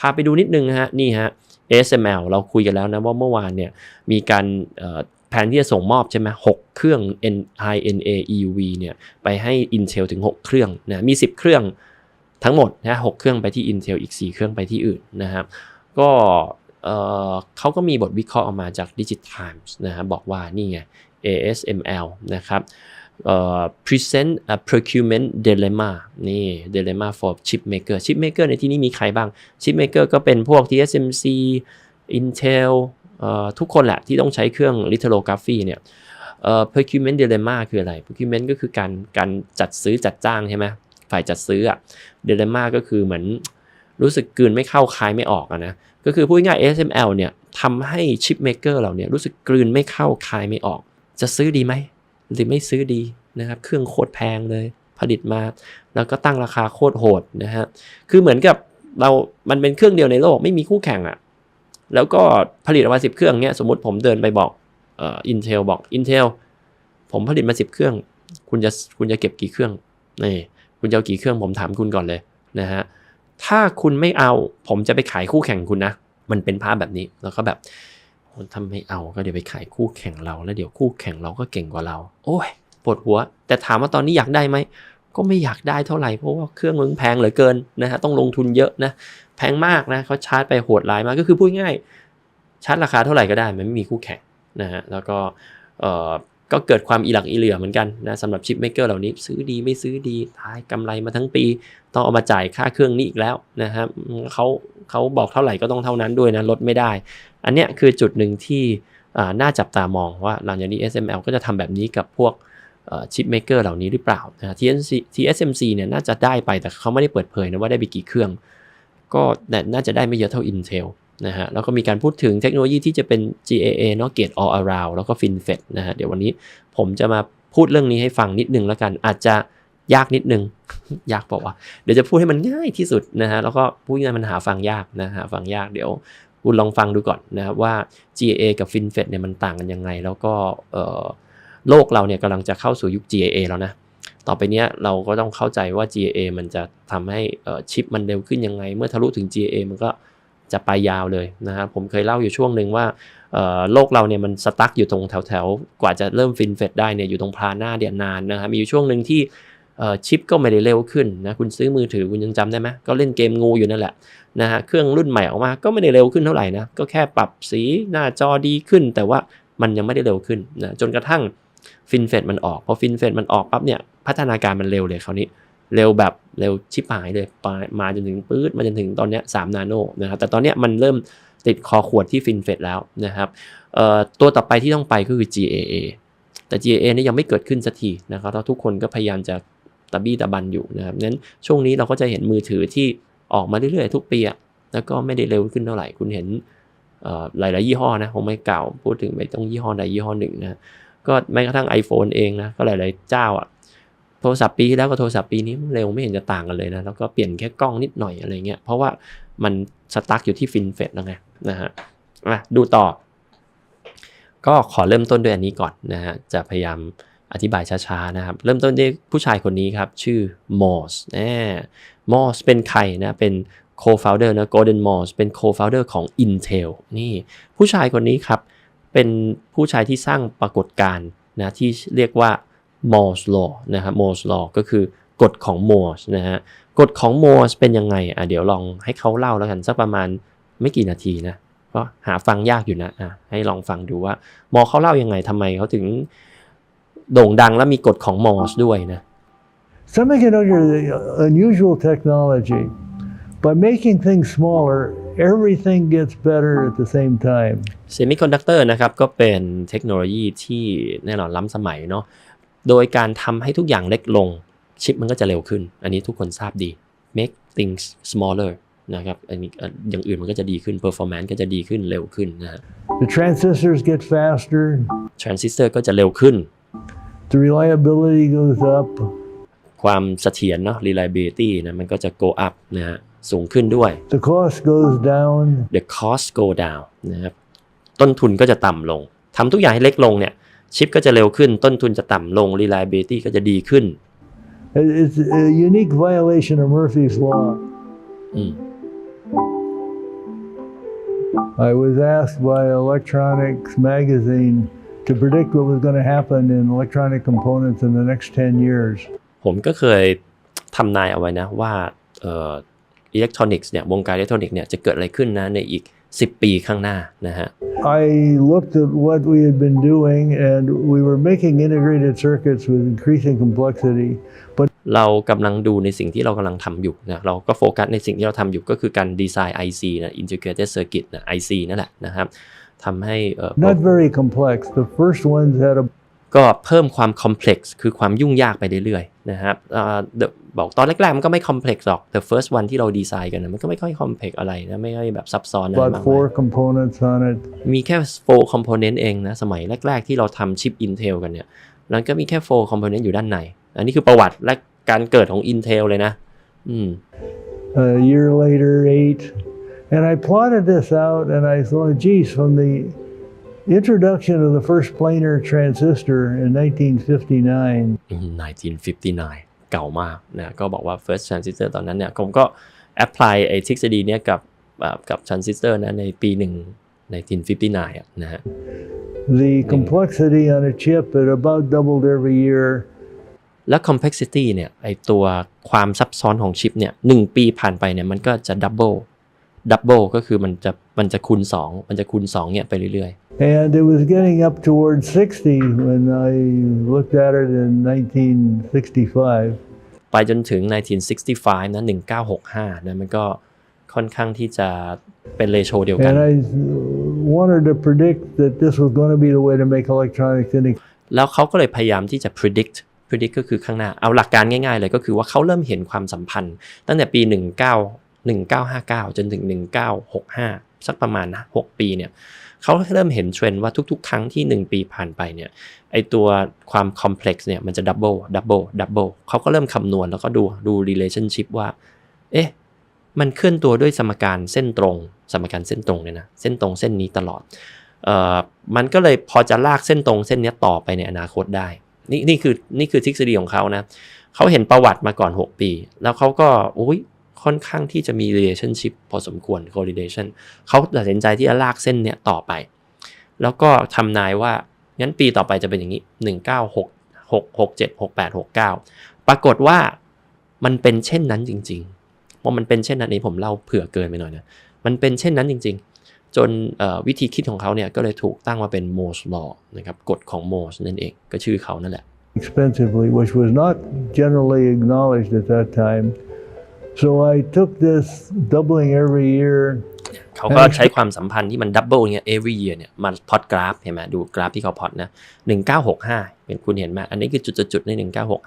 พาไปดูนิดนึงนะฮะนี่ฮะ ASML เราคุยกันแล้วนะว่าเมื่อวานเนี่ยมีการแผนที่จะส่งมอบใช่ไหมหกเครื่อง N High NA EUV เนี่ยไปให้ Intel ถึง 6 เครื่องนะมี 10 เครื่องทั้งหมดนะหกเครื่องไปที่ Intel อีก 4 เครื่องไปที่อื่นนะครับก็เขาก็มีบทวิเคราะห์ออกมาจาก Digit Times นะครับบอกว่านี่ไง ASML นะครับ present a procurement dilemma นี่ dilemma for chip maker chip maker ในที่นี้มีใครบ้าง chip maker ก็เป็นพวก TSMC Intel เอ่อทุกคนแหละที่ต้องใช้เครื่อง lithography เนี่ยเอ่อ procurement dilemma คืออะไร procurement ก็คือการการจัดซื้อจัดจ้างใช่ไหมฝ่ายจัดซื้ออะ dilemma ก็คือเหมือนรู้สึกกลืนไม่เข้าคายไม่ออกอะนะ ก็คือพูดง่าย ASML เนี่ยทำให้ชิปเมเกอร์เราเนี่ยรู้สึกกลืนไม่เข้าคายไม่ออก จะซื้อดีไหม หรือไม่ซื้อดีนะครับ เครื่องโคตรแพงเลยผลิตมา แล้วก็ตั้งราคาโคตรโหดนะฮะคือเหมือนกับเรา มันเป็นเครื่องเดียวในโลกไม่มีคู่แข่งอะ่ะแล้วก็ผลิตออกมาสิบเครื่องเนี่ยสมมติผมเดินไปบอกเอ่อ Intel บอก Intel ผมผลิตมาสิบเครื่อง คุณจะคุณจะเก็บกี่เครื่องนี่คุณจะเอากี่เครื่องผมถามคุณก่อนเลยนะฮะถ้าคุณไม่เอาผมจะไปขายคู่แข่งคุณนะ มันเป็นภาพแบบนี้แล้วก็แบบ ถ้าไม่เอาก็เดี๋ยวไปขายคู่แข่งเรา แล้วเดี๋ยวคู่แข่งเราก็เก่งกว่าเรา โอ้ยปวดหัว แต่ถามว่าตอนนี้อยากได้ไหมก็ไม่อยากได้เท่าไหร่เพราะว่าเครื่องมึงแพงเหลือเกินนะฮะต้องลงทุนเยอะนะแพงมากนะเขาชาร์จไปโหดร้ายมากก็คือพูดง่ายชาร์จราคาเท่าไหร่ก็ได้มันไม่มีคู่แข่งนะฮะแล้วก็เอ่อ ก็เกิดความอีหลักอีเหลือเหมือนกันนะสำหรับชิปเมกเกอร์เหล่านี้ ซื้อดีไม่ซื้อดีท้ายกำไรมาทั้งปี ต้องเอามาจ่ายค่าเครื่องนี้อีกแล้วนะครับเขาเขาบอกเท่าไหร่ก็ต้องเท่านั้นด้วยนะลดไม่ได้ อันเนี้ยคือจุดหนึ่งที่น่าจับตามองว่าหลังจากนี้ SML ก็จะทำแบบนี้กับพวกชิปเมกเกอร์เหล่านี้หรือเปล่านะ TSMC TSMC เนี่ยน่าจะได้ไปแต่เขาไม่ได้เปิดเผยนะว่าได้ไปกี่เครื่อง ก็น่าจะได้ไม่เยอะเท่า Intel นะฮะแล้วก็มีการพูดถึงเทคโนโลยีที่จะเป็น GAA เนาะ Gate All Around แล้วก็ FinFET นะฮะเดี๋ยววันนี้ผมจะมาพูดเรื่องนี้ให้ฟังนิดนึงแล้วกัน อาจจะยากนิดนึง ยากบอกว่า เดี๋ยวจะพูดให้มันง่ายที่สุดนะฮะแล้วก็พูดง่ายมันหาฟังยากนะฮะฟังยากเดี๋ยวคุณลองฟังดูก่อนนะครับว่า GAA กับ FinFET เนี่ยมันต่างกันยังไง แล้วก็โลกเราเนี่ยกำลังจะเข้าสู่ยุค GAA แล้วนะต่อไปเนี้ยเราก็ต้องเข้าใจว่า GAA มันจะทำให้ชิปมันเร็วขึ้นยังไง เมื่อทะลุถึง GAA มันก็ จะไปยาวเลยนะครับผมเคยเล่าอยู่ช่วงหนึ่งว่าโลกเราเนี่ยมันสตั๊กอยู่ตรงแถวๆกว่าจะเริ่มฟินเฟดได้เนี่ยอยู่ตรงพลาหน้าเดียนานนะครับมีอยู่ช่วงหนึ่งที่ชิปก็ไม่ได้เร็วขึ้นนะคุณซื้อมือถือคุณยังจำได้ไหมก็เล่นเกมงูอยู่นั่นแหละนะฮะเครื่องรุ่นใหม่ออกมาก็ไม่ได้เร็วขึ้นเท่าไหร่นะก็แค่ปรับสีหน้าจอดีขึ้น แต่ว่ามันยังไม่ได้เร็วขึ้นนะจนกระทั่งฟินเฟดมันออกพอฟินเฟดมันออกปั๊บเนี่ยพัฒนาการมันเร็วเลยคราวนี้ เร็วแบบเร็วชิบหายเลยมาจนถึงปื๊ดมาจนถึงตอนเนี้ยสามนาโนนะครับแต่ตอนเนี้ยมันเริ่มติดคอขวดที่ฟินเฟดแล้วนะครับตัวต่อไปที่ต้องไปก็คือ GAA แต่ GAA นี่ยังไม่เกิดขึ้นสักทีนะครับแล้วทุกคนก็พยายามจะตะบี้ตะบันอยู่นะครับนั้นช่วงนี้เราก็จะเห็นมือถือที่ออกมาเรื่อยๆ ทุกปีแล้วก็ไม่ได้เร็วขึ้นเท่าไหร่ คุณเห็นหลายๆยี่ห้อนะผมไม่เก่าพูดถึงไม่ต้องยี่ห้อใดยี่ห้อหนึ่งนะก็แม้กระทั่ง iPhone เองนะก็หลายๆเจ้าอะ โทรศัพท์ปีแล้วกับโทรศัพท์ปีนี้เร็วไม่เห็นจะต่างกันเลยนะ แล้วก็เปลี่ยนแค่กล้องนิดหน่อยอะไรเงี้ย เพราะว่ามันสตั๊กอยู่ที่ฟินเฟดแล้วไงนะฮะมาดูต่อ ก็ขอเริ่มต้นด้วยอันนี้ก่อนนะฮะ จะพยายามอธิบายช้าๆนะครับ เริ่มต้นด้วยผู้ชายคนนี้ครับ ชื่อมอสแมอสเป็นใครนะ เป็น co-founder นะ Gordon Moss เป็น co-founder ของ Intel นี่ผู้ชายคนนี้ครับ เป็นผู้ชายที่สร้างปรากฏการณ์นะที่เรียกว่า Moore's Law นะครับ Moore's Law ก็คือกฎของ Morse นะฮะกฎของ Morse เป็นยังไงอะเดี๋ยวลองให้เขาเล่าแล้วกันสักประมาณไม่กี่นาทีนะก็หาฟังยากอยู่นะอะให้ลองฟังดูว่ามอเขาเล่ายังไงทำไมเขาถึงโด่งดังและมีกฎของ Morse ด้วยนะ Semiconductor is unusual technology. By making things smaller, everything gets better at the same time. เซมิคอนดักเตอร์นะครับก็เป็นเทคโนโลยีที่แน่นอนล้ำสมัยเนาะ โดยการทำให้ทุกอย่างเล็กลงชิปมันก็จะเร็วขึ้น อันนี้ทุกคนทราบดี make things smaller นะครับอันนี้อย่างอื่นมันก็จะดีขึ้น performance ก็จะดีขึ้นเร็วขึ้นนะฮะ The transistors get faster, transistor ก็จะเร็วขึ้น the reliability goes up, ความเสถียรเนาะ reliability นะมันก็จะ go up นะฮะสูงขึ้นด้วย the cost goes down, the cost go down นะครับต้นทุนก็จะต่ำลงทำทุกอย่างให้เล็กลงเนี่ย ชิปก็จะเร็วขึ้น ต้นทุนจะต่ำลง reliability ก็จะดีขึ้น It- it's a unique violation of Murphy's Law. อืม I was asked by Electronics magazine to predict what was going to happen in electronic components in the next 10 years. ผมก็เคยทำนายเอาไว้นะว่าเอ่ออิเล็กทรอนิกส์เนี่ยวงการอิเล็กทรอนิกส์เนี่ยจะเกิดอะไรขึ้นนะในอีก10 ปีข้างหน้านะฮะ I looked at what we had been doing, and we were making integrated circuits with increasing complexity. But เรากำลังดูในสิ่งที่เรากำลังทำอยู่นะเราก็โฟกัสในสิ่งที่เราทำอยู่ก็คือการดีไซน์ IC นะ Integrated Circuit นะ IC นั่นแหละนะครับทำให้เอ่อ not very complex. The first ones had a ก็เพิ่มความ complex คือความยุ่งยากไปเรื่อยๆนะครับอ่า the- บอกตอนแรกๆ มันก็ไม่ complex หรอก the first one ที่เราดีไซน์กันนะมันก็ไม่ค่อย complex อะไรนะ ไม่ค่อยแบบซับซ้อนอะไรมาก about มาย four components on it. มีแค่ four component เองนะ สมัยแรก ๆ ที่เราทำชิป Intel กันเนี่ยแล้วก็มีแค่ four component อยู่ด้านใน อันนี้คือประวัติและการเกิดของ Intel เลยนะอืม A year later, eight. And I plotted this out, and I thought, geez, from the introduction of the first planar transistor in 1959, อืม1959 เก่ามากนะก็บอกว่า first transistor ตอนนั้นเนี่ยผมก็ apply ไอ้ทฤษฎีเนี้ยกับแบบกับ transistor นะในปีหนึ่ง1959อะนะฮะ the complexity on a chip had about doubled every year. แล้ว complexity เนี่ยไอตัวความซับซ้อนของชิปเนี่ยหนึ่งปีผ่านไปเนี่ยมันก็จะ double double ก็คือมันจะมันจะคูณ2มันจะคูณ2เนี่ยไปเรื่อย And it was getting up towards 60 when I looked at it in 1965. ๆไปจนถึง 1965 นะ 1965 นะมันก็ค่อนข้างที่จะเป็นเรโชเดียวกัน And I wanted to predict that this was going to be the way to make electronics inex- แล้วเขาก็เลยพยายามที่จะ predict predict ก็คือข้างหน้า เอาหลักการง่ายๆเลยก็คือว่าเขาเริ่มเห็นความสัมพันธ์ ตั้งแต่ปี 19 1959 จนถึง 1965 สักประมาณ 6 ปีเนี่ยเขาเริ่มเห็นเทรนด์ว่าทุกๆ ครั้งที่ 1 ปีผ่านไปเนี่ยไอตัวความ complex เนี่ยมันจะ double double double เขาก็เริ่มคำนวณแล้วก็ดูดู relationship ว่า เอ๊ะมันเคลื่อนตัวด้วยสมการเส้นตรง สมการเส้นตรงเนี่ยนะเส้นตรงเส้นนี้ตลอดเอ่อมันก็เลยพอจะลากเส้นตรงเส้นนี้ต่อไปในอนาคตได้ นี่นี่คือนี่คือทฤษฎีของเขานะเขาเห็นประวัติมาก่อน 6 ปี แล้วเขาก็อุ้ย ค่อนข้างที่จะมี relationship พอสมควร correlation เขาตัดสินใจที่จะลากเส้นเนี้ยต่อไป แล้วก็ทำนายว่างั้นปีต่อไปจะเป็นอย่างนี้ 196 6 6 7 6 8 6 9 ปรากฏว่ามันเป็นเช่นนั้นจริงๆพอมันเป็นเช่นนั้นนี้ผมเล่าเผื่อเกินไปหน่อยนะ มันเป็นเช่นนั้นจริง ๆ จนวิธีคิดของเขาเนี่ยก็เลยถูกตั้งมาเป็น Moore's Law นะครับกฎของ Morse นั่นเองก็ชื่อเขานั่นแหละ expensively, which was not generally acknowledged at that time. So I took this doubling every year เขาก็ใช้ความสัมพันธ์ที่มันดับเบิลเนี่ย every year เนี่ยมาพอดกราฟเห็นไหมดูกราฟที่เขาพอดนะ1965 เป็นคุณเห็นไหมอันนี้คือจุดๆๆใน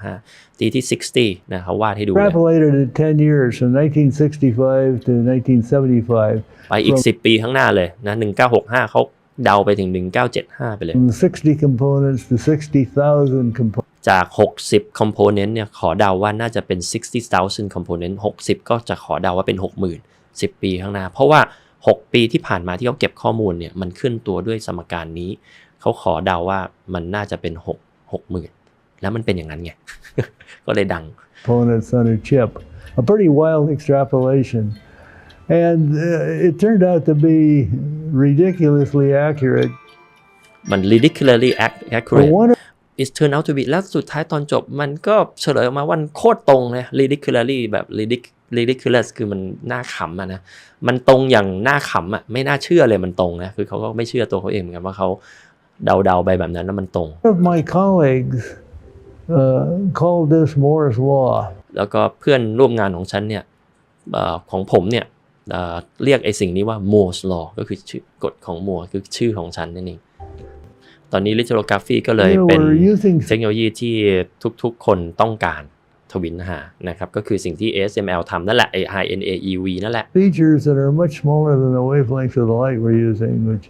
1965 ตีที่ 60 นะเขาวาดให้ดูเลย extrapolated it 10 years from 1965 to 1975. ไปอีก 10 ปีข้างหน้าเลยนะ1965 เขาเดาไปถึง 1975 ไปเลย From 60 components to 60,000 components. จาก 60 component เนี่ยขอเดาว่าน่าจะเป็น 60,000 component 60 ก็จะขอเดาว่าเป็น 60,000 10 ปีข้างหน้า เพราะว่า 6 ปีที่ผ่านมาที่เขาเก็บข้อมูลเนี่ยมันขึ้นตัวด้วยสมการนี้ เขาขอเดาว่ามันน่าจะเป็น 6 60,000 แล้วมันเป็นอย่างนั้นไง ก็เลยดัง components on a chip. A pretty wild extrapolation. And uh, it turned out to be ridiculously accurate. มัน ridiculously ac- But accurate one of it turn out to be แล้วสุดท้ายตอนจบมันก็เฉลยออกมาว่ามันโคตรตรงเลย ridiculously แบบ ridic ridiculous คือมันน่าขำอะนะ มันตรงอย่างน่าขำอะไม่น่าเชื่อเลยมันตรงนะ คือเขาก็ไม่เชื่อตัวเขาเองเหมือนกันว่าเขาเดาๆไปแบบนั้นแล้วมันตรง of my colleagues uh, called this Moore's Law. แล้วก็เพื่อนร่วมงานของฉันเนี่ยเอ่อของผมเนี่ยเอ่อเรียกไอ้สิ่งนี้ว่า Moore's Law ก็คือชื่อกฎของ Moore คือชื่อของฉันนั่นเอง ตอนนี้ lithography ก็เลย You เป็น were using เทคโนโลยีที่ทุกๆ คนต้องการทวินหานะครับก็คือสิ่งที่ ASML ทำนั่นแหละไอ้ High NA EUV นั่นแหละ features that are much smaller than the wavelength of the light we're using, which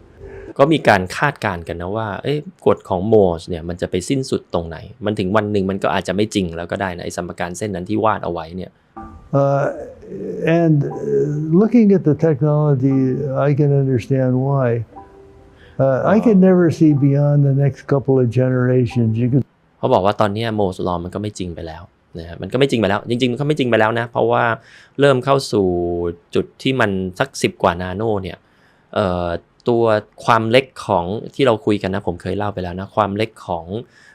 ก็มีการคาดการณ์กันนะว่า เอ๊ะกฎของ Morse เนี่ยมันจะไปสิ้นสุดตรงไหน มันถึงวันหนึ่งมันก็อาจจะไม่จริงแล้วก็ได้นะไอ้สมการเส้นนั้นที่วาดเอาไว้เนี่ย Uh, and uh, looking at the technology, I can understand why. Uh, I could never see beyond the next couple of generations. You could เขาบอกว่าตอนนี้โมสลอมันก็ไม่จริงไปแล้วนะฮะมันก็ไม่จริงไปแล้ว จริง ๆ มันก็ไม่จริงไปแล้วนะ เพราะว่าเริ่มเข้าสู่จุดที่มันสักสิบกว่านาโนเนี่ยตัวความเล็กของที่เราคุยกันนะ ผมเคยเล่าไปแล้วนะ ความเล็กของ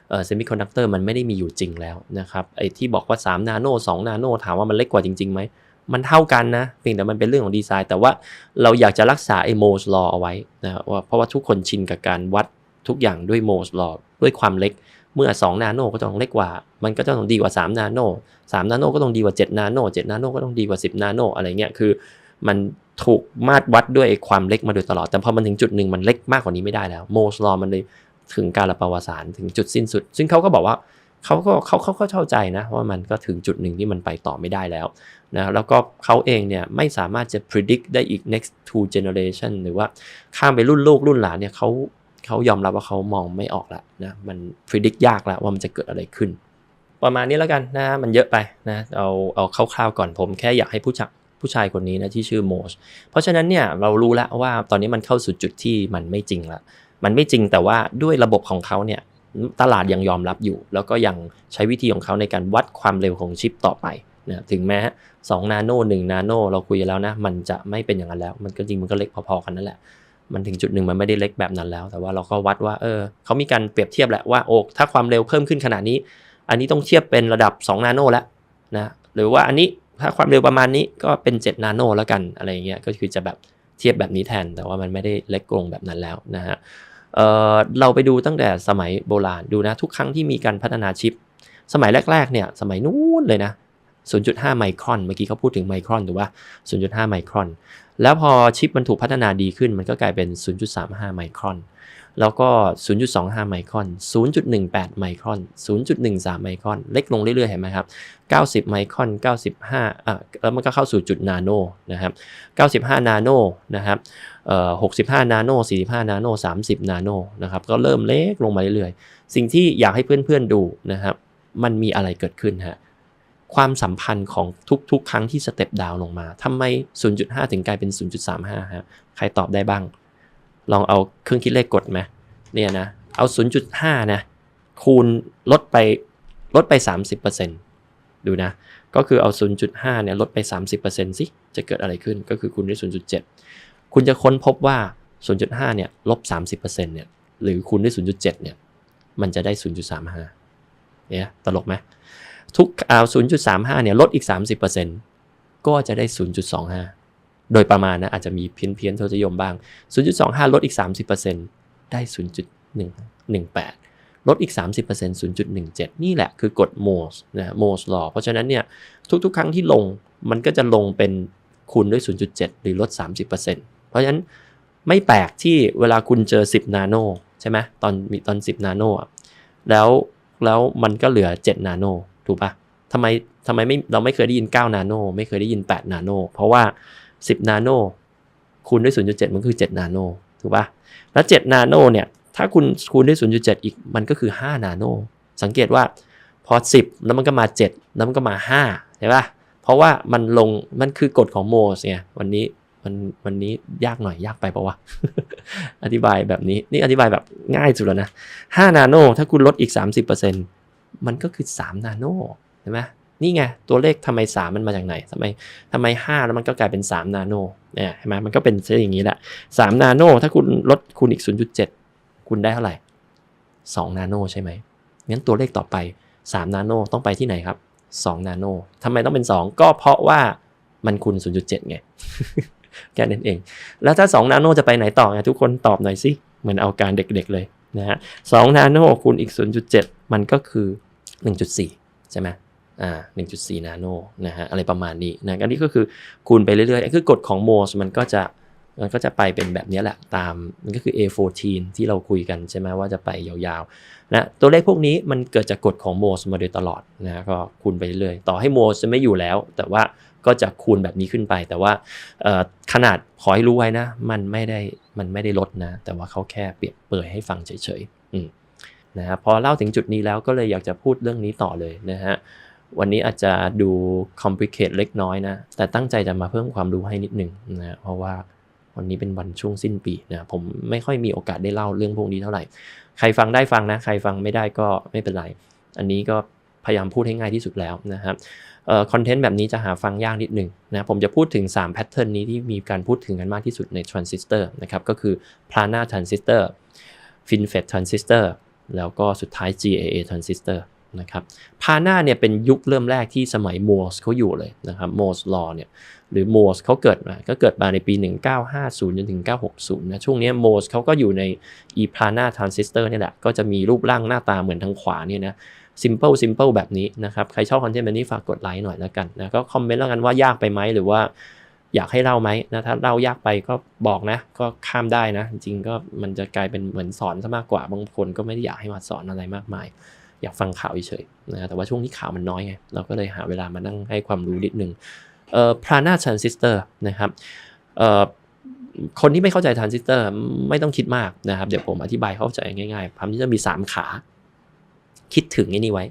เอ่อเซมิคอนดักเตอร์มันไม่ได้มีอยู่จริงแล้วนะครับไอ้ที่บอกว่า 3 นาโน2 นาโนถามว่ามันเล็กกว่าจริงๆไหม มันเท่ากันนะเพียงแต่มันเป็นเรื่องของดีไซน์ แต่ว่าเราอยากจะรักษาไอ้โมสลอเอาไว้นะว่าเพราะว่าทุกคนชินกับการวัดทุกอย่างด้วยโมสลอด้วยความเล็กเมื่อ 2 นาโนก็ต้องเล็กกว่า มันก็ต้องดีกว่า 3 นาโน3 นาโนก็ต้องดีกว่า 7 นาโน7 นาโนก็ต้องดีกว่า 10 นาโนอะไรเงี้ยคือ มันถูกมาตรวัดด้วยความเล็กมาโดยตลอด แต่พอมันถึงจุดหนึ่งมันเล็กมากกว่านี้ไม่ได้แล้วโมสลอมันเลยถึงการละปวสารถึงจุดสิ้นสุด ซึ่งเขาก็บอกว่า เขาก็เขาเขาก็เข้าใจนะว่ามันก็ถึงจุดหนึ่งที่มันไปต่อไม่ได้แล้วนะแล้วก็เขาเองเนี่ยไม่สามารถจะ predict ได้อีก next two generation หรือว่าข้ามไปรุ่นลูกรุ่นหลานเนี่ยเขาเขายอมรับว่าเขามองไม่ออกละนะมัน predict ยากล้วว่ามันจะเกิดอะไรขึ้น ประมาณนี้แล้วกันนะมันเยอะไปนะเอาเอาคร่าวๆก่อนผมแค่อยากให้ผู้ชายผู้ชายคนนี้นะที่ชื่อโมสเพราะฉะนั้นเนี่ยเรารู้แล้วว่าตอนนี้มันเข้าสู่จุดที่มันไม่จริงละมันไม่จริงแต่ว่าด้วยระบบของเขาเนี่ย ตลาดยังยอมรับอยู่ แล้วก็ยังใช้วิธีของเขาในการวัดความเร็วของชิปต่อไปนะถึงแม้2นาโน1นาโนเราคุยแล้วนะ มันจะไม่เป็นอย่างนั้นแล้ว มันก็จริงมันก็เล็กพอๆกันนั่นแหละ มันถึงจุดหนึ่งมันไม่ได้เล็กแบบนั้นแล้ว แต่ว่าเราก็วัดว่าเออเขามีการเปรียบเทียบแหละว่าโอ้ถ้าความเร็วเพิ่มขึ้นขนาดนี้ อันนี้ต้องเทียบเป็นระดับ 2 นาโนแล้วนะหรือว่าอันนี้ถ้าความเร็วประมาณนี้ก็เป็น 7 นาโนแล้วกันอะไรเงี้ยก็คือจะแบบเทียบแบบนี้แทนแต่ว่ามันไม่ได้เล็กลงแบบนั้นแล้วนะฮะ เเราไปดูตั้งแต่สมัยโบราณดูนะ ทุกครั้งที่มีการพัฒนาชิป สมัยแรก ๆ เนี่ย สมัยนู้นเลยนะ 0.5 ไมครอน เมื่อกี้เขาพูดถึงไมครอนถูกป่ะ0.5 ไมครอน แล้วพอชิปมันถูกพัฒนาดีขึ้น มันก็กลายเป็น 0.35 ไมครอน แล้วก็ 0.25 ไมครอน 0.18 ไมครอน 0.13 ไมครอน เล็กลงเรื่อยๆ เห็นไหมครับ 90 ไมครอน 95อะแล้วมันก็เข้าสู่จุดนาโนนะครับ 95 นาโนนะครับเอ่อ65 นาโน 45 นาโน 30 นาโนนะครับ ก็เริ่มเล็กลงมาเรื่อยๆ สิ่งที่อยากให้เพื่อนๆดูนะครับ มันมีอะไรเกิดขึ้นฮะความสัมพันธ์ของทุกๆ ครั้งที่สเต็ปดาวลงมาทำไม 0.5 ถึงกลายเป็น 0.35ฮะใครตอบได้บ้าง ลองเอาเครื่องคิดเลขกดไหมเนี่ยนะ เอา 0.5 นะ คูณลดไปลดไป 30%ดูนะ ก็คือเอา 0.5 เนี่ยลดไป 30%สิ จะเกิดอะไรขึ้น ก็คือคูณด้วย 0.7 คุณจะค้นพบว่า 0.5 เนี่ยลบ 30%เนี่ย หรือคูณด้วย 0.7 เนี่ย มันจะได้ 0.35 เนี่ย ตลกไหม ทุกเอา 0.35 เนี่ยลดอีก 30%ก็จะได้ 0.25 โดยประมาณนะอาจจะมีเพี้ยนเพี้ยนทศนิยมบ้าง 0.25 ลดอีก 30%ได้ 0.118 ลดอีก 30% 0.17 นี่แหละคือกฎโมสนะโมสลอเพราะฉะนั้นเนี่ยทุกๆ ครั้งที่ลงมันก็จะลงเป็นคูณด้วย 0.7 หรือลด 30%เพราะฉะนั้นไม่แปลกที่เวลาคุณเจอ 10 นาโนใช่ไหมตอนมีตอน 10 นาโนแล้วแล้วมันก็เหลือ 7 นาโนถูกปะทำไมทำไมไม่เราไม่เคยได้ยิน 9 นาโนไม่เคยได้ยิน 8 นาโนเพราะว่า 10 นาโนคูณด้วย 0.7 มันคือ 7 นาโนถูกปะแล้ว 7 นาโนเนี่ย ถ้าคุณคูณด้วย 0.7 อีกมันก็คือ 5 นาโน สังเกตว่าพอ 10 แล้วมันก็มา 7 แล้วมันก็มา5ใช่ปะเพราะว่ามันลงมันคือกฎของโมสไงวันนี้มันวันนี้ยากหน่อยยากไปปะวะ อธิบายแบบนี้นี่อธิบายแบบง่ายสุดแล้วนะ 5 นาโน ถ้าคุณลดอีก 30%มันก็คือ 3 นาโนเห็นไหม นี่ไง ตัวเลขทำไม 3 มันมาจากไหนทำไมทำไม 5 แล้วมันก็กลายเป็น 3 นาโนเนี่ยเห็นไหมมันก็เป็นเช่นอย่างนี้แหละ3นาโน ถ้าคุณลดคูณอีก 0.7 คุณได้เท่าไหร่ 2 นาโนใช่ไหมงั้นตัวเลขต่อไป 3 นาโนต้องไปที่ไหนครับ 2 นาโนทำไมต้องเป็น 2 ก็เพราะว่ามันคูณ 0.7 ไงแค่นั้นเอง แล้วถ้า 2 นาโนจะไปไหนต่อไงทุกคนตอบหน่อยสิ เหมือนเอาการเด็กๆเลยนะฮะ2นาโนคูณอีก 0.7 มันก็คือ 1.4 ใช่ไหม อ่า1.4 นาโนนะฮะอะไรประมาณนี้นะอันนี้ก็คือคูณไปเรื่อยๆคือกฎของโมสมันก็จะมันก็จะไปเป็นแบบนี้แหละตามมันก็คือ A14 ที่เราคุยกันใช่ไหมว่าจะไปยาวๆนะตัวเลขพวกนี้มันเกิดจากกฎของโมสมาโดยตลอดนะก็คูณไปเรื่อยๆต่อให้โมสจะไม่อยู่แล้ว แต่ว่าก็จะคูณแบบนี้ขึ้นไป แต่ว่าขนาดขอให้รู้ไว้นะ มันไม่ได้มันไม่ได้ลดนะ แต่ว่าเขาแค่เปรียบเปยให้ฟังเฉยๆนะครับพอเล่าถึงจุดนี้แล้วก็เลยอยากจะพูดเรื่องนี้ต่อเลยนะฮะ วันนี้อาจจะดู complicate เล็กน้อยนะ แต่ตั้งใจจะมาเพิ่มความรู้ให้นิดหนึ่งนะเพราะว่าวันนี้เป็นวันช่วงสิ้นปีนะผมไม่ค่อยมีโอกาสได้เล่าเรื่องพวกนี้เท่าไหร่ ใครฟังได้ฟังนะ ใครฟังไม่ได้ก็ไม่เป็นไร อันนี้ก็พยายามพูดให้ง่ายที่สุดแล้วนะครับเอ่อคอนเทนต์แบบนี้จะหาฟังยากนิดหนึ่งนะผมจะพูดถึง3แพทเทิร์นนี้ที่มีการพูดถึงกันมากที่สุดในทรานซิสเตอร์นะครับก็คือ planar transistor FinFET transistor แล้วก็สุดท้าย GAA transistor นะครับพานาเนี่ยเป็นยุคเริ่มแรกที่สมัยโมสเขาอยู่เลยนะครับโมสลอเนี่ยหรือโมสเขาเกิดมาก็เกิดมาในปี 1950จนถึง960นะช่วงนี้โมสเขาก็อยู่ใน e p l a n a transistor เนี่ยแหละ ก็จะมีรูปร่างหน้าตาเหมือนทางขวาเนี่ยนะ simple simple แบบนี้นะครับ ใครชอบคอนเทนต์แบบนี้ฝากกดไลค์หน่อยแล้วกันนะก็คอมเมนต์แล้วกันว่ายากไปไหมหรือว่าอยากให้เล่าไหมนะถ้าเล่ายากไปก็บอกนะ ก็ข้ามได้นะ จริงก็มันจะกลายเป็นเหมือนสอนซะมากกว่าบางคนก็ไม่ได้อยากให้มาสอนอะไรมากมาย อยากฟังข่าวเฉยๆนะแต่ว่าช่วงนี้ข่าวมันน้อยไงเราก็เลยหาเวลามานั่งให้ความรู้นิดนึงเอ่อพรานาทรานซิสเตอร์นะครับเอ่อคนที่ไม่เข้าใจทรานซิสเตอร์ไม่ต้องคิดมากนะครับ เดี๋ยวผมอธิบายเข้าใจง่ายๆทรานซิสเตอร์มี 3 ขา คิดถึงไอ้นี่ไว้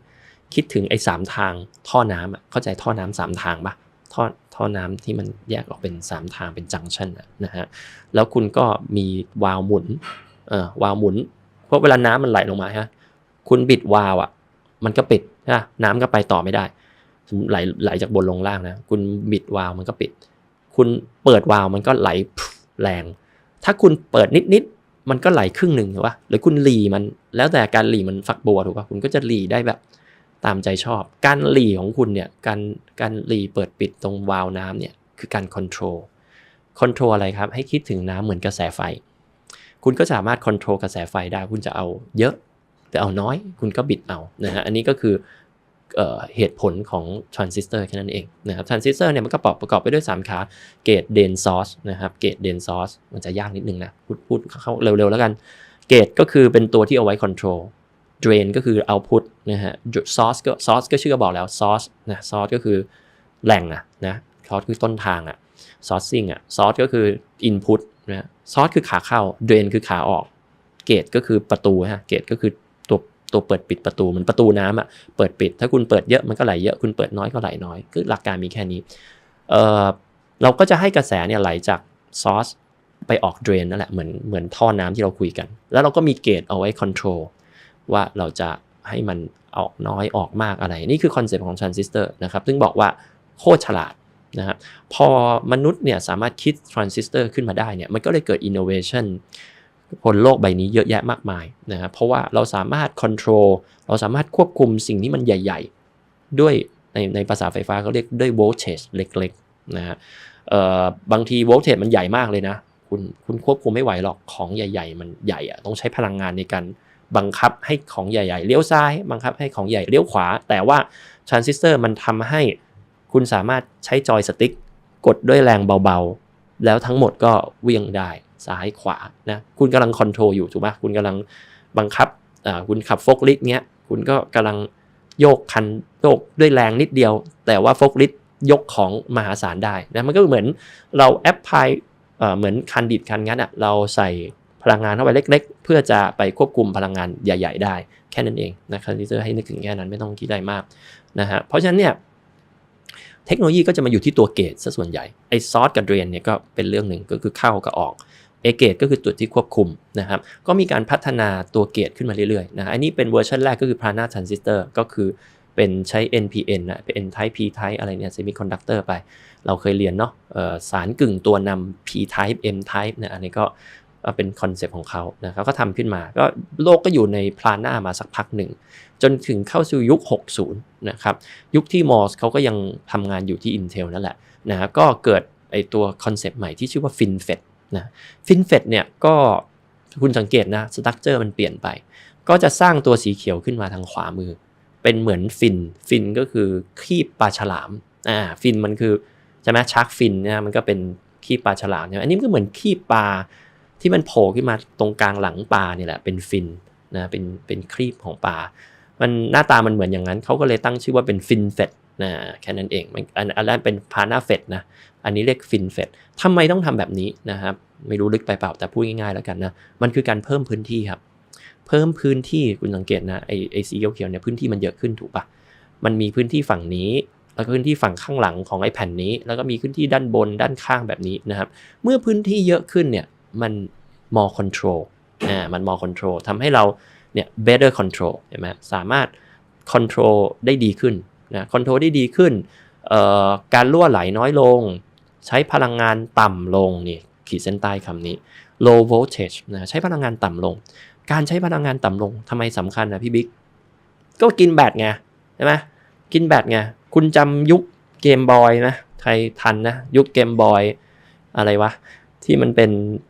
คิดถึงไอ้สามทางท่อน้ำอะเข้าใจท่อน้ำสามทางปะท่อท่อน้ำที่มันแยกออกเป็น 3 ทางเป็นจังชันนะฮะแล้วคุณก็มีวาล์วหมุนเอ่อวาล์วหมุนเพราะเวลาน้ำมันไหลลงมาฮะ คุณบิดวาล์วอะมันก็ปิดนะน้ำก็ไปต่อไม่ได้ไหลไหลจากบนลงล่างนะ คุณบิดวาล์วมันก็ปิด คุณเปิดวาล์วมันก็ไหลแรง ถ้าคุณเปิดนิดๆมันก็ไหลครึ่งหนึ่งถูกปะหรือคุณหลีมันแล้วแต่การหลีมันฝักบัวถูกปะคุณก็จะหลีได้แบบตามใจชอบ การหลีของคุณเนี่ยการการหลีเปิดปิดตรงวาล์วน้ำเนี่ยคือการคอนโทรลคอนโทรลอะไรครับ ให้คิดถึงน้ำเหมือนกระแสไฟ คุณก็สามารถคอนโทรลกระแสไฟได้ คุณจะเอาเยอะ แต่เอาน้อยคุณก็บิดเอานะฮะอันนี้ก็คือเหตุผลของทรานซิสเตอร์แค่นั้นเองนะครับทรานซิสเตอร์เนี่ยมันก็ประกอบประกอบไปด้วย 3 ขาเกตเดนซอสนะครับเกตเดนซอสมันจะยากนิดนึงนะพูดพูดเข้าเร็วๆแล้วกันเกตก็คือเป็นตัวที่เอาไว้คอนโทรล drain ก็คือ output นะฮะ source ก็ source ก็ชื่อก็บอกแล้ว source นะ source ก็คือแหล่งอะนะ source คือต้นทางอะ sourcing อะ source ก็คือ input นะ source คือขาเข้า drain คือขาออก gate ก็คือประตูฮะ gate ก็คือ ตัวเปิดปิดประตูเหมันประตูน้ำอะเปิดปิด ถ้าคุณเปิดเยอะมันก็ไหลเยอะคุณเปิดน้อยก็ไหลน้อยคือหลักการมีแค่นี้เออเราก็จะให้กระแสเนี่ยไหลจาก source ไปออก drain นั่นแหละเหมือนเหมือนท่อน้ำที่เราคุยกัน แล้วเราก็มีเกตเอาไว้ control ว่าเราจะให้มันออกน้อยออกมากอะไร นี่คือคอนเซปต์ของทรานซิสเตอร์นะครับ ซึ่งบอกว่าโคตรฉลาดนะครับพอมนุษย์เนี่ยสามารถคิดทรานซิสเตอร์ขึ้นมาได้เนี่ยมันก็เลยเกิดอินโนเวชัน บนโลกใบนี้เยอะแยะมากมายนะครับเพราะว่าเราสามารถคนโทรลเราสามารถควบคุมสิ่งที่มันใหญ่ ๆ ด้วยในในภาษาไฟฟ้าเขาเรียกด้วยโวลเทจเล็กๆนะฮะบางทีโวลเทจมันใหญ่มากเลยนะ คุณคุณควบคุมไม่ไหวหรอกของใหญ่ ๆ มันใหญ่อะต้องใช้พลังงานในการบังคับให้ของใหญ่ๆเลี้ยวซ้าย บังคับให้ของใหญ่เลี้ยวขวา แต่ว่าทรานซิสเตอร์มันทำให้คุณสามารถใช้จอยสติ๊กกดด้วยแรงเบาๆ แล้วทั้งหมดก็เวียงได้ ซ้ายขวานะคุณกำลังคอนโทรลอยู่ถูกไหมคุณกำลังบังคับคุณขับโฟกลิฟต์เนี้ยคุณก็กำลังโยกคันโยกด้วยแรงนิดเดียว แต่ว่าโฟกลิฟต์ยกของมหาศาลได้นะมันก็เหมือนเราแอปพลายเหมือนคันดิดคันงั้นอะเราใส่พลังงานเข้าไปเล็ก ๆ เพื่อจะไปควบคุมพลังงานใหญ่ ๆ ได้ แค่นั้นเองนะครับที่จะให้นึกถึงแค่นั้นไม่ต้องคิดอะไรมากนะฮะเพราะฉะนั้นเนี่ยเทคโนโลยีก็จะมาอยู่ที่ตัวเกตซะส่วนใหญ่ไอซอสกับเดรนเนี่ยก็เป็นเรื่องหนึ่งก็คือเข้ากับออก เอเกตก็คือจุดที่ควบคุมนะครับ ก็มีการพัฒนาตัวเกตขึ้นมาเรื่อยๆนะอันนี้เป็นเวอร์ชันแรกก็คือ Prana Transistor ก็คือเป็นใช้ NPN นะเป็น N type P type อะไรเนี่ย semiconductor ไป เราเคยเรียนเนาะสารกึ่งตัวนำ P type M type นะอันนี้ก็เป็นคอนเซปต์ของเขานะเขาก็ทำขึ้นมา ก็โลกก็อยู่ในพลาน่ามาสักพักหนึ่ง จนถึงเข้าสู่ยุค 60 นะครับ ยุคที่มอสเขาก็ยังทำงานอยู่ที่ Intel นั่นแหละนะก็เกิดไอตัวคอนเซปต์ใหม่ที่ชื่อว่า FinFET นะ FinFET เนี่ยก็คุณสังเกตนะสตั๊กเจอร์มันเปลี่ยนไป ก็จะสร้างตัวสีเขียวขึ้นมาทางขวามือ เป็นเหมือนฟินฟินก็คือคีบปลาฉลามอ่าฟินมันคือใช่ไหมชักฟินเนี่ยมันก็เป็นคีบปลาฉลามใช่ไหมอันนี้ก็เหมือนคีบปลาที่มันโผล่ขึ้นมาตรงกลางหลังปลาเนี่ยแหละเป็นฟินนะเป็นเป็นครีบของปลามันหน้าตามันเหมือนอย่างนั้นเขาก็เลยตั้งชื่อว่าเป็นฟินเฟต นะแค่นั้นเองอันอันนั้นเป็นพานาเฟตนะอันนี้เรียกฟินเฟตทำไมต้องทำแบบนี้นะครับ ไม่รู้ลึกไปเปล่าแต่พูดง่ายๆแล้วกันนะ มันคือการเพิ่มพื้นที่ครับ เพิ่มพื้นที่คุณสังเกตนะไอไอสีเขียวเนี่ยพื้นที่มันเยอะขึ้นถูกปะมันมีพื้นที่ฝั่งนี้ แล้วก็พื้นที่ฝั่งข้างหลังของไอแผ่นนี้ แล้วก็มีพื้นที่ด้านบนด้านข้างแบบนี้นะครับ เมื่อพื้นที่เยอะขึ้นเนี่ยมัน more control อ่ามัน more control ทำให้เราเนี่ย better control เห็นไหมสามารถคอนโทรลได้ดีขึ้น นะคอนโทรลได้ดีขึ้น การรั่วไหลน้อยลง ใช้พลังงานต่ำลงนี่ขีดเส้นใต้คำนี้ low voltage นะใช้พลังงานต่ำลง การใช้พลังงานต่ำลงทำไมสำคัญนะพี่บิ๊ก ก็กินแบตไงใช่ไหมกินแบตไง คุณจำยุคเกมบอยนะใครทันนะ ยุคเกมบอยอะไรวะ ที่มันเป็น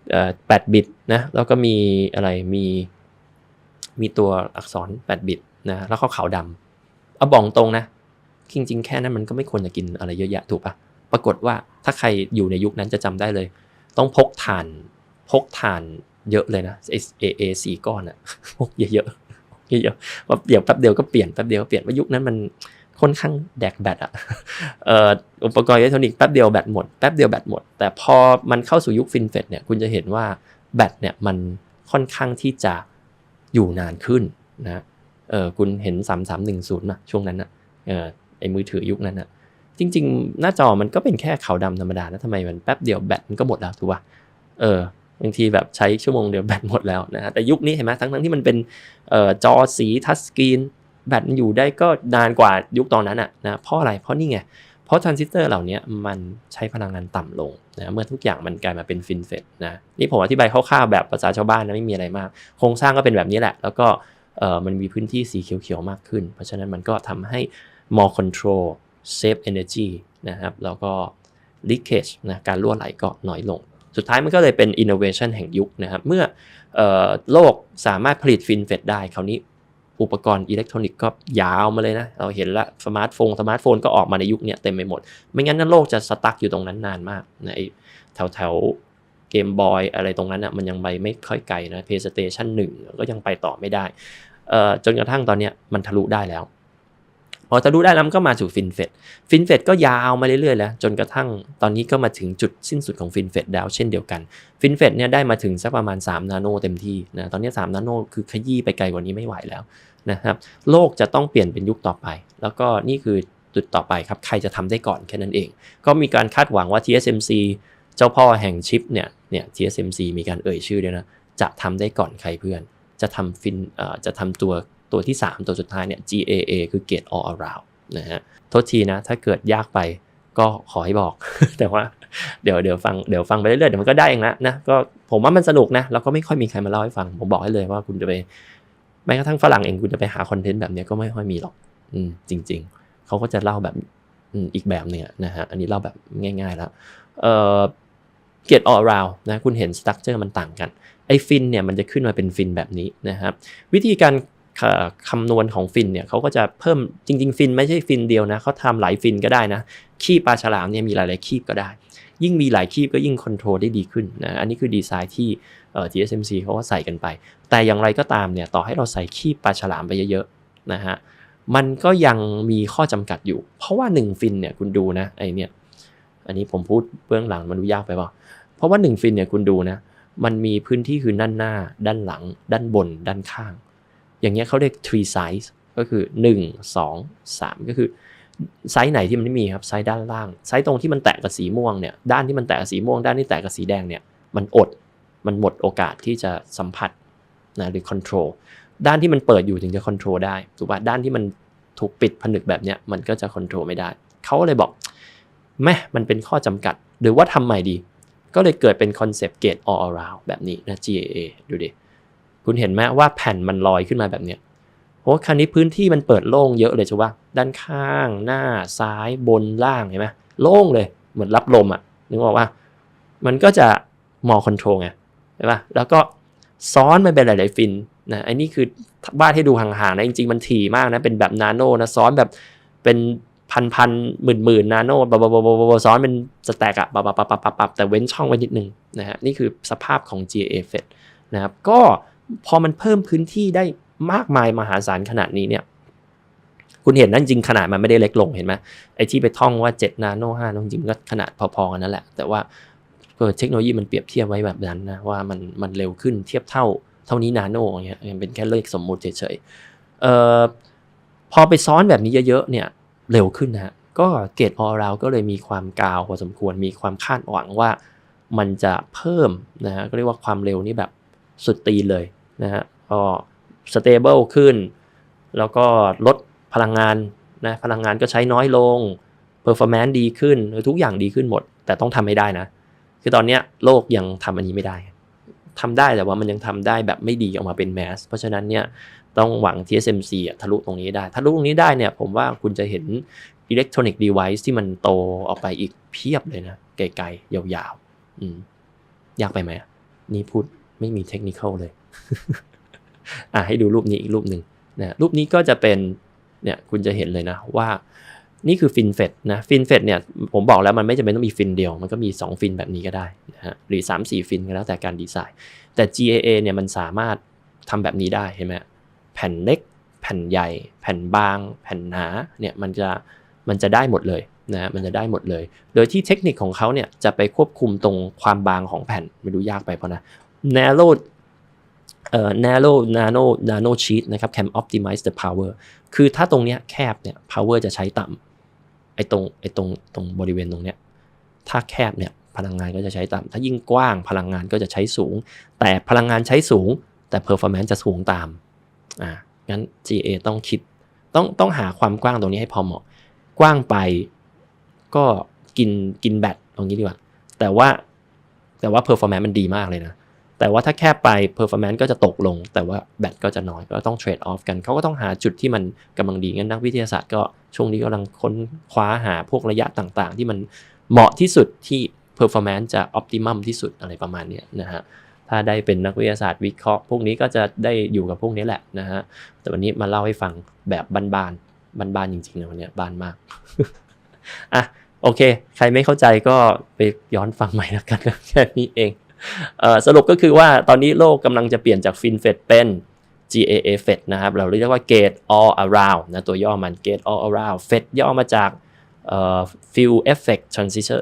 เอ่อ8บิตนะแล้วก็มีอะไรมีมีตัวอักษร 8 บิตนะแล้วก็ขาวดำเอาบอกตรงนะ จริง ๆ แค่นั้นมันก็ไม่ควรจะกินอะไรเยอะแยะถูกปะปรากฏว่าถ้าใครอยู่ในยุคนั้นจะจำได้เลย ต้องพกถ่านพกถ่านเยอะเลยนะเอเอเอสี่ก้อนอะพกเยอะๆเยอะๆว่าเดี๋ยวแป๊บเดียวก็เปลี่ยนแป๊บเดียวเปลี่ยนว่ายุคนั้นมันค่อนข้างแดกแบตอะเอ่ออุปกรณ์อิเล็กทรอนิกส์แป๊บเดียวแบตหมดแป๊บเดียวแบตหมด แต่พอมันเข้าสู่ยุคฟินเฟตเนี่ยคุณจะเห็นว่าแบตเนี่ยมันค่อนข้างที่จะอยู่นานขึ้นนะเออคุณเห็น 3310นะช่วงนั้นนะเออ ไอ้มือถือยุคนั้นนะจริง ๆ หน้าจอมันก็เป็นแค่ขาวดำธรรมดานะทำไมมันแป๊บเดียวแบตมันก็หมดแล้วถูกป่ะเออบางทีแบบใช้ชั่วโมงเดียวแบตหมดแล้วนะฮะแต่ยุคนี้เห็นไหมทั้งทั้งๆที่มันเป็นออจอสีทัชสกรีนแบตมันอยู่ได้ก็นานกว่ายุคตอนนั้นอะนะเพราะอะไรเพราะนี่ไงเพราะทรานซิสเตอร์เหล่านี้มันใช้พลังงานต่ำลงนะเมื่อทุกอย่างมันกลายมาเป็นฟินเฟตนะนี่ผมอธิบายคร่าวๆแบบภาษาชาวบ้านนะไม่มีอะไรมาก โครงสร้างก็เป็นแบบนี้แหละ แล้วก็เออมันมีพื้นที่สีเขียวๆมากขึ้น เพราะฉะนั้นมันก็ทำให้ more control save energy นะครับ แล้วก็ leakage นะการรั่วไหลก็น้อยลง สุดท้ายมันก็เลยเป็น innovation แห่งยุคนะครับ เมื่อออโลกสามารถผลิตฟินเฟตได้คราวนี้อุปกรณ์อิเล็กทรอนิกส์ก็ยาวมาเลยนะ เราเห็นละสมาร์ทโฟนสมาร์ทโฟนก็ออกมาในยุคนี้เต็มไปหมด ไม่งั้นนะโลกจะสตั๊กอยู่ตรงนั้นนานมากนะไอแถวแถวเกมบอยอะไรตรงนั้นอะมันยังไปไม่ค่อยไกลนะ PlayStation 1 ก็ยังไปต่อไม่ได้จนกระทั่งตอนนี้มันทะลุได้แล้ว พอทะลุได้แล้วมันก็มาสู่ฟินเฟตฟินเฟตก็ยาวมาเรื่อยๆแล้วจนกระทั่งตอนนี้ก็มาถึงจุดสิ้นสุดของฟินเฟตดาวเช่นเดียวกันฟินเฟตเนี่ยได้มาถึงสักประมาณ 3 นาโนเต็มที่นะตอนนี้ 3 นาโนคือขยี้ไปไกลกว่านี้ไม่ไหวแล้วนะครับโลกจะต้องเปลี่ยนเป็นยุคต่อไป แล้วก็นี่คือจุดต่อไปครับใครจะทำได้ก่อนแค่นั้นเอง ก็มีการคาดหวังว่า TSMC เจ้าพ่อแห่งชิปเนี่ยเนี่ย TSMC มีการเอ่ยชื่อด้วยนะจะทำได้ก่อนใครเพื่อน จะทำฟินเอ่อจะทำตัว ตัวที่ 3 ตัวสุดท้ายเนี่ย GAA คือ Gate All Around นะฮะโทษทีนะถ้าเกิดยากไปก็ขอให้บอก แต่ว่าเดี๋ยวเดี๋ยวฟังเดี๋ยวฟังไปเรื่อยๆเดี๋ยวมันก็ได้เองละนะก็ผมว่ามันสนุกนะแล้วก็ไม่ค่อยมีใครมาเล่าให้ฟัง ผมบอกให้เลยว่าคุณจะไปแม้กระทั่งฝรั่งเองคุณจะไปหาคอนเทนต์แบบนี้ก็ไม่ค่อยมีหรอก อืมจริง ๆ เขาก็จะเล่าแบบอืมอีกแบบหนึงนะฮะอันนี้เล่าแบบง่ายๆแล้วเอ่อ Gate All Around นะคุณเห็นสตั๊กเจอร์มันต่างกันไอ้ฟินเนี่ยมันจะขึ้นมาเป็นฟินแบบนี้นะครับวิธีการ คำนวณของฟินเนี่ยเขาก็จะเพิ่มจริง ๆ ฟินไม่ใช่ฟินเดียวนะเขาทำหลายฟินก็ได้นะคีบปลาฉลามเนี่ยมีหลายๆคีบก็ได้ ยิ่งมีหลายคีบก็ยิ่งคอนโทรลได้ดีขึ้นนะอันนี้คือดีไซน์ที่เอ่อ TSMC เขาก็ใส่กันไป แต่อย่างไรก็ตามเนี่ยต่อให้เราใส่คีบปลาฉลามไปเยอะๆนะฮะมันก็ยังมีข้อจำกัดอยู่ เพราะว่า 1 ฟินเนี่ยคุณดูนะไอเนี่ยอันนี้ผมพูดเบื้องหลังมันดูยากไปเปล่าเพราะว่า 1 ฟินเนี่ยคุณดูนะมันมีพื้นที่คือด้านหน้า ด้านหลัง ด้านบน ด้านข้าง อย่างเงี้ยเขาเรียก three size ก็คือ 1 2 3 ก็คือไซส์ไหนที่มันไม่มีครับไซส์ด้านล่างไซส์ตรงที่มันแตะกับสีม่วงเนี่ยด้านที่มันแตะกับสีม่วง ด้านที่แตะกับสีแดงเนี่ยมันอดมันหมดโอกาสที่จะสัมผัสนะหรือ control ด้านที่มันเปิดอยู่ถึงจะ control ได้ถูกป่ะด้านที่มันถูกปิดผนึกแบบเนี้ยมันก็จะ control ไม่ได้เขาเลยบอกแม่มันเป็นข้อจำกัด หรือว่าทำใหม่ดี ก็เลยเกิดเป็นคอนเซปต์ gate all around แบบนี้นะ GAA ดูดิ คุณเห็นไหมว่าแผ่นมันลอยขึ้นมาแบบเนี้ยโอ้คันนี้พื้นที่มันเปิดโล่งเยอะเลยใช่ปะด้านข้างหน้าซ้ายบนล่างเห็นไหมโล่งเลยเหมือนรับลมอะ่ะนึกออกว่า มันก็จะมอคอนโทรลไงใช่ปะแล้วก็ซ้อนมันเป็นหลาย ๆ ฟินนะไอ้นี่คือบ้านให้ดูห่าง ๆ นะ จริง ๆ มันถี่มากนะ เป็นแบบนาโนนะ ซ้อนแบบเป็นพันพันหมื่นหมื่นนาโนบบบบบซ้อนเป็นสแต็กอะปับปับปับปับปับแต่เว้นช่องไว้นิดนึงนะฮะ นี่คือสภาพของ GA FET นะครับ ก็ พอมันเพิ่มพื้นที่ได้มากมายมหาศาลขนาดนี้เนี่ย คุณเห็นนั่นจริงขนาดมันไม่ได้เล็กลงเห็นไหมไอ้ที่ไปท่องว่า 7 นาโน5นาโนจริงก็ขนาดพอๆกันนั่นแหละ แต่ว่าเทคโนโลยีมันเปรียบเทียบไว้แบบนั้นนะว่ามันมันเร็วขึ้นเทียบเท่าเท่านี้นาโนอย่างเงี้ยเป็นแค่เลขสมมุติเฉยๆเอ่อพอไปซ้อนแบบนี้เยอะๆเนี่ยเร็วขึ้นนะก็เกตออราก็เลยมีความกาวพอสมควรมีความคาดหวังว่ามันจะเพิ่มนะฮะก็เรียกว่าความเร็วนี่แบบสุดตีนเลย นะฮะก็สเตเบิลขึ้น แล้วก็ลดพลังงานนะพลังงานก็ใช้น้อยลง performance ดีขึ้นทุกอย่างดีขึ้นหมด แต่ต้องทำให้ได้นะ คือตอนนี้โลกยังทำอันนี้ไม่ได้ทำได้แต่ว่ามันยังทำได้แบบไม่ดีออกมาเป็นแมสเพราะฉะนั้นเนี่ยต้องหวัง TSMC อะทะลุตรงนี้ได้ ทะลุตรงนี้ได้เนี่ยผมว่าคุณจะเห็นอิเล็กทรอนิกส์ดีไวซ์ที่มันโตออกไปอีกเพียบเลยนะ ไกลๆ ยาวๆ อืม ยากไปไหมนี่พูด ไม่มีเทคนิคเลย อะให้ดูรูปนี้อีกรูปหนึ่งนะรูปนี้ก็จะเป็นเนี่ยคุณจะเห็นเลยนะว่านี่คือฟินเฟดนะฟินเฟดเนี่ยผมบอกแล้วมันไม่จำเป็นต้องมีฟินเดียว มันก็มี 2 ฟินแบบนี้ก็ได้นะฮะหรือ 3 4 ฟินก็แล้วแต่การดีไซน์ แต่ GAA เนี่ยมันสามารถทำแบบนี้ได้เห็นไหมแผ่นเล็ก แผ่นใหญ่ แผ่นบาง แผ่นหนาเนี่ยมันจะมันจะได้หมดเลยนะฮะมันจะได้หมดเลย โดยที่เทคนิคของเขาเนี่ยจะไปควบคุมตรงความบางของแผ่นไม่รู้ยากไปเพราะนะ narrow เอ่อ narrow nano nano sheet นะครับ can optimize the power คือถ้าตรงเนี้ยแคบเนี่ย power จะใช้ต่ำไอ้ตรงไอ้ตรงตรงบริเวณตรงเนี้ยถ้าแคบเนี่ยพลังงานก็จะใช้ต่ำถ้ายิ่งกว้างพลังงานก็จะใช้สูง แต่พลังงานใช้สูง แต่ performance จะสูงตามอ่างั้น GA ต้องคิดต้องต้องหาความกว้างตรงนี้ให้พอเหมาะ กว้างไปก็กินกินแบตตรงนี้ดีกว่า แต่ว่าแต่ว่า performance มันดีมากเลยนะ แต่ว่าถ้าแคบไป performance ก็จะตกลง แต่ว่าแบตก็จะน้อยก็ต้อง trade off กันเขาก็ต้องหาจุดที่มันกำลังดีงั้นนักวิทยาศาสตร์ก็ช่วงนี้กำลังค้นคว้าหาพวกระยะต่างๆ ที่มันเหมาะที่สุดที่ performance จะ optimum ที่สุดอะไรประมาณนี้นะฮะถ้าได้เป็นนักวิทยาศาสตร์วิเคราะห์ พวกนี้ก็จะได้อยู่กับพวกนี้แหละนะฮะแต่วันนี้มาเล่าให้ฟังแบบบานๆบานๆจริงๆนะวันนี้บานมากอะโอเค ใครไม่เข้าใจก็ไปย้อนฟังใหม่แล้วกันแค่นี้เอง สรุปก็คือว่าตอนนี้โลกกำลังจะเปลี่ยนจาก FinFET เป็น GAA FET นะครับ เราเรียกว่า Gate All Around นะตัวย่อมัน Gate All Around FET ย่อมาจากเอ่อ Field Effect Transistor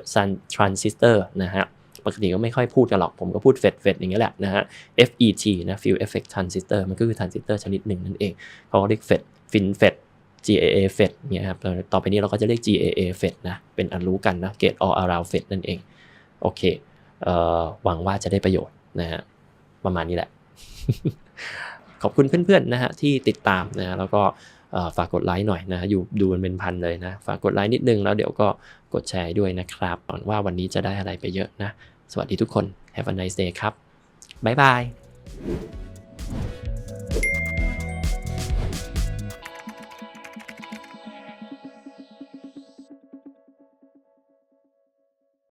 Transistor นะฮะปกติก็ไม่ค่อยพูดกันหรอก ผมก็พูด FET FET อย่างเงี้ยแหละนะฮะ FET นะ Field Effect Transistor มันก็คือ transistor ชนิดหนึ่งนั่นเอง เขาก็เรียก FET FinFET GAA FET เนี่ยครับต่อไปนี้เราก็จะเรียก GAA FET นะ เป็นอันรู้กันนะ Gate All Around FET นั่นเอง โอเค หวังว่าจะได้ประโยชน์นะฮะประมาณนี้แหละ ขอบคุณเพื่อนๆนะฮะที่ติดตามนะฮะแล้วก็ฝากกดไลค์หน่อยนะฮะอยู่ดูมันเป็นพันเลยนะ ฝากกดไลค์นิดนึงแล้วเดี๋ยวก็กดแชร์ด้วยนะครับหวังว่าวันนี้จะได้อะไรไปเยอะนะ สวัสดีทุกคน Have a nice day ครับ บ๊ายบาย